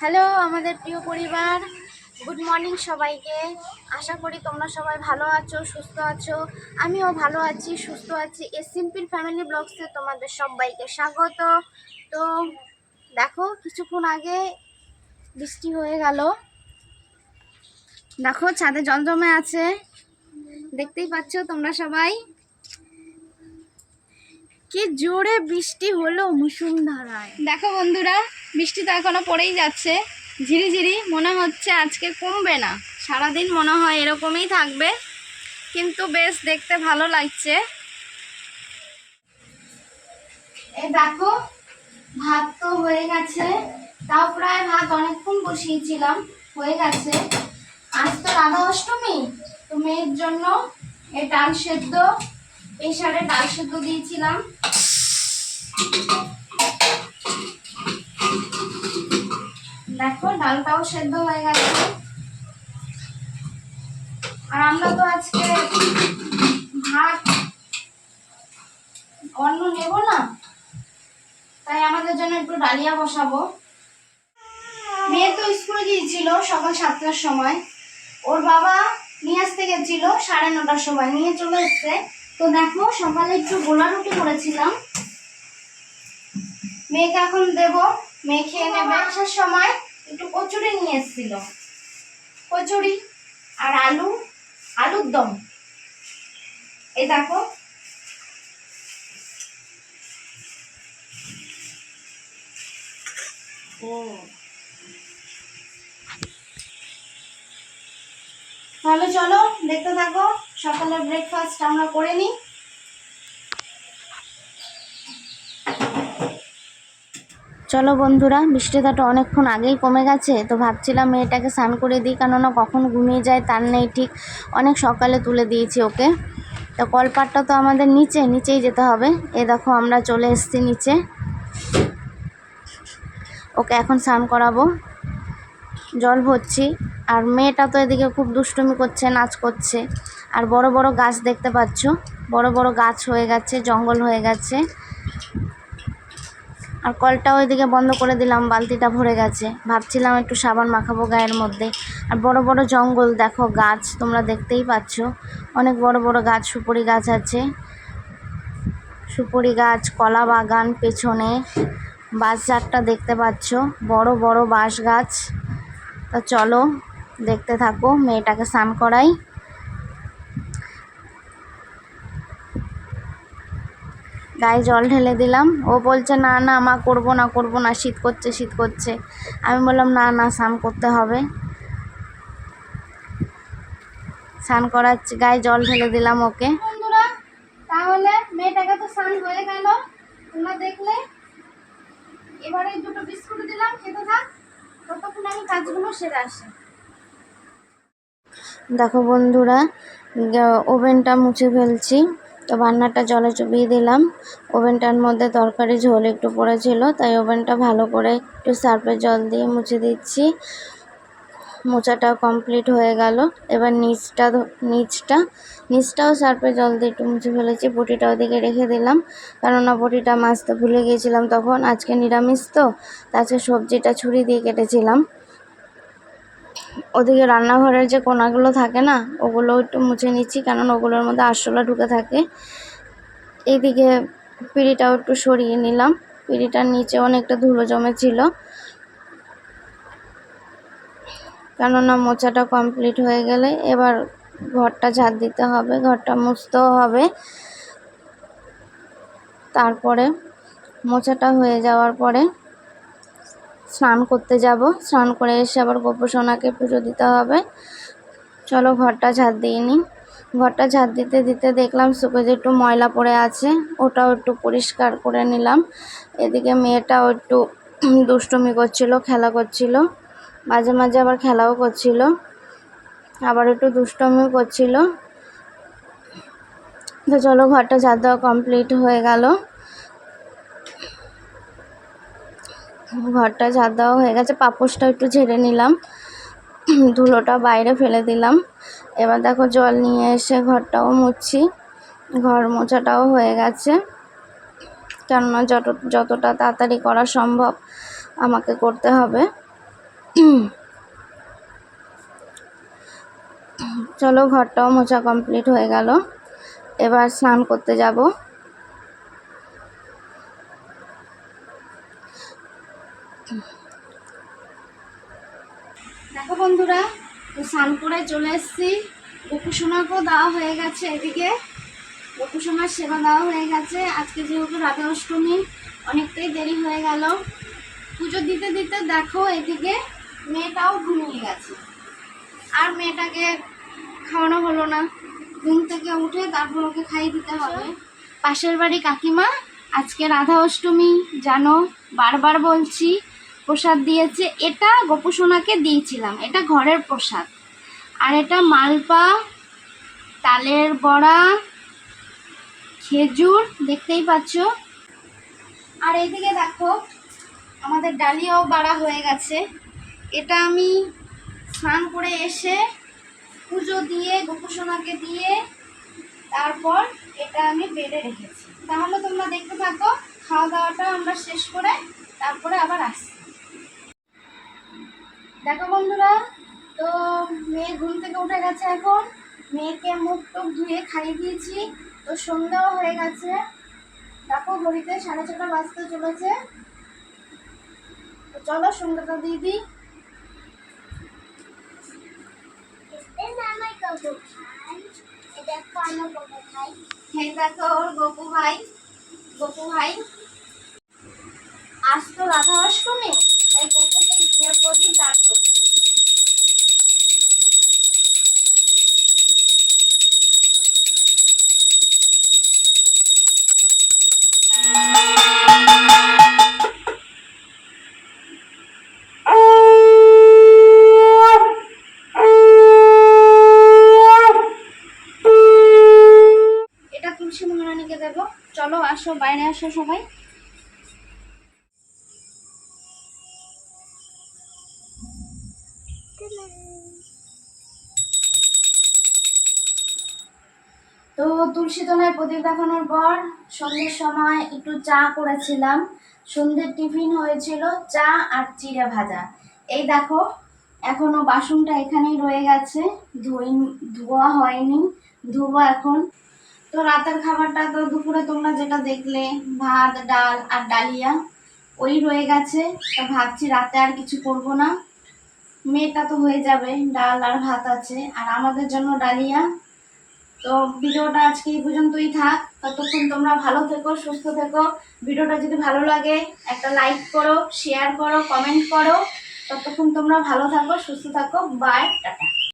Hello, আমাদের প্রিয় পরিবার। গুড মর্নিং সবাইকে। আশা করি তোমরা সবাই ভালো আছো, সুস্থ আছো। আমিও ভালো আছি, সুস্থ আছি। এ সিম্পল ফ্যামিলি ব্লগসে তোমাদের সবাইকে স্বাগত। তো দেখো, কিছুক্ষণ আগে বৃষ্টি হয়ে গেল। দেখো, ছাদে জল আছে। দেখতেই পাচ্ছ তোমরা সবাই? কি জোরে বৃষ্টি হলো মুসুমধারায় দেখো বন্ধুরা, বৃষ্টি তো এখনও পড়েই যাচ্ছে। ঝিরিঝিরি মনে হচ্ছে আজকে কমবে না। সারাদিন মনে হয় এরকমই থাকবে, কিন্তু বেশ দেখতে ভালো লাগছে। এই দেখো, ভাত তো হয়ে গেছে। তাও প্রায় ভাত অনেকক্ষণ বসিয়েছিলাম, হয়ে গেছে। আজ তো রাধা অষ্টমী, তো মেয়ের জন্য এ ডাল সেদ্ধ প্রেশারে ডাল সেদ্ধ দিয়েছিলাম। দেখো, ডালটাও সেদ্ধ হয়ে গেছে। আর আমরা তো আজকে ভাত অন্ন নেব না, তাই আমাদের জন্য একটু ডালিয়া বসাবো। মেয়ে তো স্কুলে গিয়েছিল সকাল সাতটার সময়। ওর বাবা নিয়ে আসতে গেছিল সাড়ে নটার সময়, নিয়ে চলে এসছে। তো দেখো সকালে একটু গোলা রুটি করেছিলাম। মেয়েকে এখন দেব। মেয়ে খেয়ে নেবে। আসার সময় একটু কচুরি নিয়ে এসেছিল। কচুরি আর আলু আলুর দম। এই দেখো। ও। তাহলে চলো, দেখতে থাকো, সকালের ব্রেকফাস্ট আমরা করে নিই। চলো বন্ধুরা বৃষ্টিটা অনেকক্ষণ আগেই কমে গেছে, তো ভাবছিলাম মেয়েটাকে স্নান করে দিই, কেননা কখন ঘুমিয়ে যায় তার নেই ঠিক। অনেক সকালে তুলে দিয়েছি ওকে। তো কলপাটটা তো আমাদের নিচে, নিচেই যেতে হবে। এ দেখো, আমরা চলে এসেছি নিচে। ওকে এখন স্নান করাবো। জল ভরছি। আর মেয়েটা তো এদিকে খুব দুষ্টুমি করছে, নাচ করছে। আর বড় বড় গাছ দেখতে পাচ্ছ, বড় বড় গাছ হয়ে গেছে, জঙ্গল হয়ে গেছে। আর কলটাও ওইদিকে বন্ধ করে দিলাম, বালতিটা ভরে গেছে। ভাবছিলাম একটু সাবান মাখাবো গায়ের মধ্যে। আর বড় বড় জঙ্গল, দেখো গাছ, তোমরা দেখতেই পাচ্ছ। অনেক বড় বড় গাছ, সুপুরি গাছ আছে। সুপুরি গাছ, কলা বাগান, পেছনে বাঁশ ঝাড়টা দেখতে পাচ্ছ। বড় বড় বাঁশ গাছ। তা চলো দেখতে থাকো, মেয়েটাকে স্নান করাই। গায়ে জল ঢেলে দিলাম। ও বলছে, না না, মা, করব না করব না, শীত করছে শীত করছে। আমি বললাম, না না, স্নান করতে হবে। স্নান করাচ্ছি, গায়ে জল ঢেলে দিলাম ওকে। তাহলে মেয়েটাকে তো স্নান হয়ে গেল। তোমরা দেখলে? এবারে দুটো বিস্কুট দিলাম, খেতে থাক। ততক্ষণ আমি কাজগুলো সেরে আসি। দেখো বন্ধুরা ওভেনটা মুছে ফেলছি। তো বান্নাটা জলে চুবিয়ে দিলাম। ওভেনটার মধ্যে তরকারি ঝোল একটু পড়েছিল, তাই ওভেনটা ভালো করে একটু সার্ফের জল দিয়ে মুছে দিচ্ছি। মোচাটা কমপ্লিট হয়ে গেল। এবার নিচটা নিচটা, নিচটাও সার্ফে জল দিয়ে একটু মুছে ফেলেছি। বটিটা ওদিকে রেখে দিলাম। কেননা বটিটা মাছতে ভুলে গিয়েছিলাম তখন। আজকে নিরামিষ তো আজকে সবজিটা ছুরি দিয়ে কেটেছিলাম। ওদিকে রান্নাঘরের যে কোনাগুলো থাকে না, ওগুলো একটু মুছে নিচ্ছি কেননা ওগুলোর মধ্যে আরশোলা ঢুকে থাকে। এইদিকে পিঁড়িটাও একটু সরিয়ে নিলাম। পিঁড়িটার নিচে অনেকটা ধুলো জমেছিল। কেননা মোচাটা কমপ্লিট হয়ে গেলে এবার ঘরটা ঝাড় দিতে হবে, ঘরটা মুছতেও হবে। তারপরে মোচাটা হয়ে যাওয়ার পরে স্নান করতে যাব। স্নান করে এসে আবার গোপসোনাকে পুজো দিতে হবে। চলো ঘরটা ঝাড় দিয়ে নিই ঘরটা ঝাড় দিতে দিতে দেখলাম সুকেজে একটু ময়লা পড়ে আছে। ওটাও একটু পরিষ্কার করে নিলাম। এদিকে মেয়েটাও একটু দুষ্টুমি করছিল, খেলা করছিল। মাঝে মাঝে আবার খেলাও করছিল। আবার একটু দুষ্টমিও করছিল। তো চলো ঘরটা ঝাড় দেওয়া কমপ্লিট হয়ে গেল। ঘরটা ঝাড় দেওয়া হয়ে গেছে পাপোশটা একটু ঝেড়ে নিলাম। ধুলোটা বাইরে ফেলে দিলাম। এবার দেখো জল নিয়ে এসে ঘরটাও মুছছি ঘর মোছাটাও হয়ে গেছে। কেননা যত, যতটা তাড়াতাড়ি করা সম্ভব আমাকে করতে হবে। চলো ঘরটাও মোছা কমপ্লিট হয়ে গেল। এবার স্নান করতে যাব দেখো বন্ধুরা তো স্নান করে চলে এসেছি। গোপুসোনাকেও দেওয়া হয়ে গেছে এদিকে। গোপুসোনার সেবা দেওয়া হয়ে গেছে। আজকে যেহেতু রাধা অষ্টমী, অনেকটাই দেরি হয়ে গেল। পুজো দিতে দিতে দেখো এদিকে মেয়েটাও ঘুমিয়ে গেছে। আর মেয়েটাকে খাওয়ানো হলো না। ঘুম থেকে উঠে তারপর ওকে খাইয়ে দিতে হবে। পাশের বাড়ি কাকিমা, আজকে রাধা অষ্টমী, জানো, বারবার বলছি প্রসাদ দিয়েছে, এটা গোপুসোনাকে দিয়েছিলাম, এটা ঘরের প্রসাদ। আর এটা মালপা, তালের বড়া, খেজুর, দেখতেই পাচ্ছ। আর এইদিকে দেখো, আমাদের ডালিয়াও বাড়া হয়ে গেছে। এটা আমি স্নান করে এসে পুজো দিয়ে, গোপুসোনাকে দিয়ে তারপর এটা আমি বেডে রেখেছি। তাহলে তোমরা দেখতে থাকো খাওয়া দাওয়াটা আমরা শেষ করে তারপরে আবার আসছি। দেখো বন্ধুরা, তো মেয়ে ঘুম থেকে উঠে গেছে এখন। মেয়েকে মুখ টুক ধুয়ে খাইয়ে দিয়েছি। তো সন্ধ্যাও হয়ে গেছে। দেখো, ঘড়িতে সাড়ে ছটা বাজতে চলেছে। তো চলো, সন্ধ্যাটা এই দেখো, ওর গপু ভাই। গপু ভাই। আজ তো রাধা অষ্টমী। তাই গপুকে ঘিয়ে প্রদীপ দান করছি। মহারানীকে দেব। চলো আসো বাইরে আসো সবাই। তো তুলসী তলায় প্রদীপ দেখানোর পর সন্ধ্যের সময় একটু চা করেছিলাম। সন্ধ্যের টিফিন হয়েছিল চা আর চিড়ে ভাজা। এই দেখো, এখনও বাসনটা এখানেই রয়ে গেছে। ধুই ধোয়া হয়নি, ধোবো এখন। তো রাতের খাবারটা তো দুপুরে তোমরা যেটা দেখলে, ভাত, ডাল আর ডালিয়া, ওই রয়ে গেছে। তো ভাবছি রাতে আর কিছু করব না। মেয়েটা তো হয়ে যাবে, ডাল আর ভাত আছে। আর আমাদের জন্য ডালিয়া তো ভিডিওটা আজকে এই পর্যন্তই থাক। ততক্ষণ তোমরা ভালো থেকো, সুস্থ থেকো। ভিডিওটা যদি ভালো লাগে, একটা লাইক করো শেয়ার করো কমেন্ট করো। ততক্ষণ তোমরা ভালো থাকো, সুস্থ থাকো। Bye tata.